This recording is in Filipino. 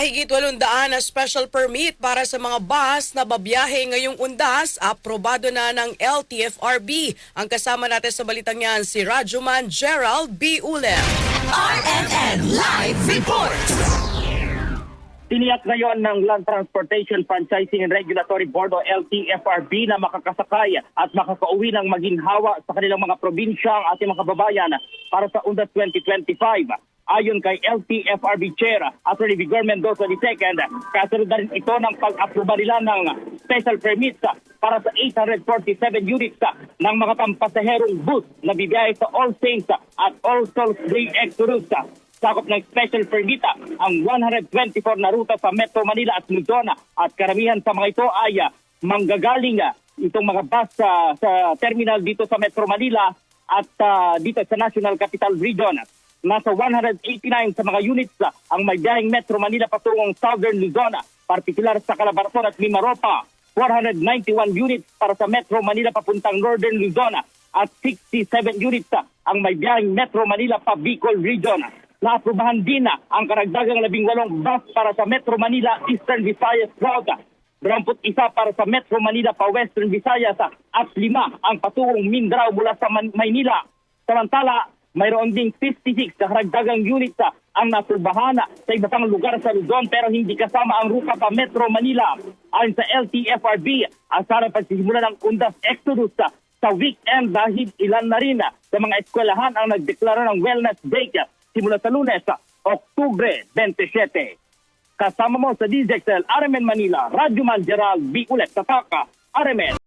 Mahigit 800 na special permit para sa mga bus na babiyahe ngayong undas, aprobado na ng LTFRB. Ang kasama natin sa balitang yan, si Rajuman Gerald B. Ulem. RMN Live Report! Tiniyak ngayon ng Land Transportation Franchising and Regulatory Board o LTFRB na makakasakay at makakauwi ng maginhawa sa kanilang mga probinsya ang ating mga kababayan para sa UNDAS 2025. Ayon kay LTFRB Chair Attorney Vigor Mendoza II, kasunod na rin ito ng pag-aproba nila ng special permits para sa 847 units ng mga pampasaherong bus na bibiyahe sa All Saints at All Souls Day Exodus. Sakop ng special permit ang 124 na ruta sa Metro Manila at Luzon. At karamihan sa mga ito ay manggagaling. Itong mga bus ah, sa terminal dito sa Metro Manila at ah, dito sa National Capital Region. Nasa 189 sa mga units ang may biyaheng Metro Manila patungong Southern Luzon, partikular sa Calabarzon at Mimaropa. 491 units para sa Metro Manila papuntang Northern Luzon at 67 units ang may biyaheng Metro Manila pa Bicol Region. Naaprubahan din ang karagdagang 18 bus para sa Metro Manila Eastern Visayas Route. 21 para sa Metro Manila pa Western Visayas at 5 ang patungong Mindanao mula sa Man- Maynila. Samantala, mayroon ding 56 na karagdagang units ah, ang naprubahan sa iba pang lugar sa Luzon pero hindi kasama ang ruta pa Metro Manila. Ayon sa LTFRB, asaran pagsisimula ng Undas Exodus ah, sa weekend dahil ilan na rin sa mga eskwelahan ang nagdeklara ng Wellness ah, simula sa lunes sa Oktubre 27. Kasama mo sa DZXL RMN Manila, Radyo Man Gerald B. Ulet, Tataka, RMN.